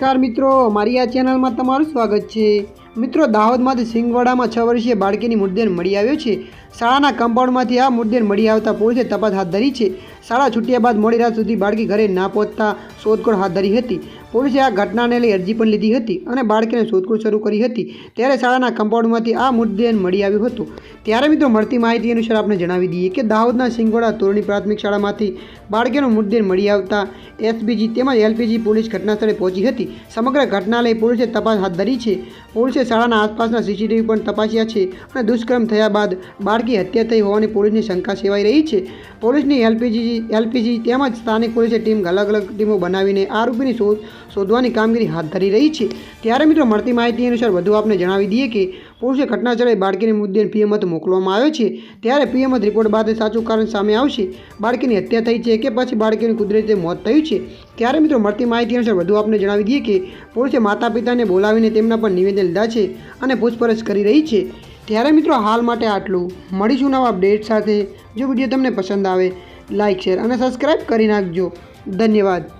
નમસ્કાર મિત્રો, મારી આ ચેનલમાં તમારું સ્વાગત છે. મિત્રો, દાહોદમાંથી સિંગવાડામાં છ વર્ષીય બાળકીની મૃતદેહ મળી આવ્યો છે. શાળાના કમ્પાઉન્ડમાંથી આ મૃતદેહ મળી આવતા પોલીસે તપાસ હાથ ધરી છે. શાળા છૂટ્યા બાદ મોડી રાત સુધી બાળકી ઘરે ના પહોંચતા શોધખોળ હાથ ધરી હતી. પોલીસે આ ઘટનાને લઈ અરજી પણ લીધી હતી અને બાળકીને શોધખોળ શરૂ કરી હતી. ત્યારે શાળાના કમ્પાઉન્ડમાંથી આ મૃતદેહ મળી આવ્યું હતું. ત્યારે મિત્રો મળતી માહિતી અનુસાર આપણે જણાવી દઈએ કે દાહોદના સિંગોડા તોરણી પ્રાથમિક શાળામાંથી બાળકીનો મૃતદેહ મળી આવતા એસબીજી તેમજ એલપીજી પોલીસ ઘટનાસ્થળે પહોંચી હતી. સમગ્ર ઘટના લઈ પોલીસે તપાસ હાથ ધરી છે. પોલીસે શાળાના આસપાસના સીસીટીવી પણ તપાસ્યા છે અને દુષ્કર્મ થયા બાદ બાળકી હત્યા થઈ હોવાની પોલીસની શંકા સેવાઈ રહી છે. પોલીસની એલપીજી એલપીજી તેમજ સ્થાનિક પોલીસે ટીમ અલગ અલગ ટીમો બનાવીને આરોપીની શોધ શોધવાની કામગીરી હાથ ધરી રહી છે. ત્યારે મિત્રો મળતી માહિતી અનુસાર વધુ આપને જણાવી દઈએ કે પોલીસે ઘટનાસ્થળે બાળકીની મુદ્દે પીએમત મોકલવામાં આવ્યો છે. ત્યારે પીએમત રિપોર્ટ બાદ સાચું કારણ સામે આવશે. બાળકીની હત્યા થઈ છે કે પછી બાળકીનું કુદરતી મોત થયું છે? ત્યારે મિત્રો મળતી માહિતી અનુસાર વધુ આપને જણાવી દઈએ કે પોલીસે માતા પિતાને બોલાવીને તેમના પર નિવેદન લીધા છે અને પૂછપરછ કરી રહી છે. ત્યારે મિત્રો હાલ માટે આટલું. મળીશું નવા અપડેટ સાથે. જો વીડિયો તમને પસંદ આવે લાઇક શેર અને સબસ્ક્રાઈબ કરી નાખજો. ધન્યવાદ.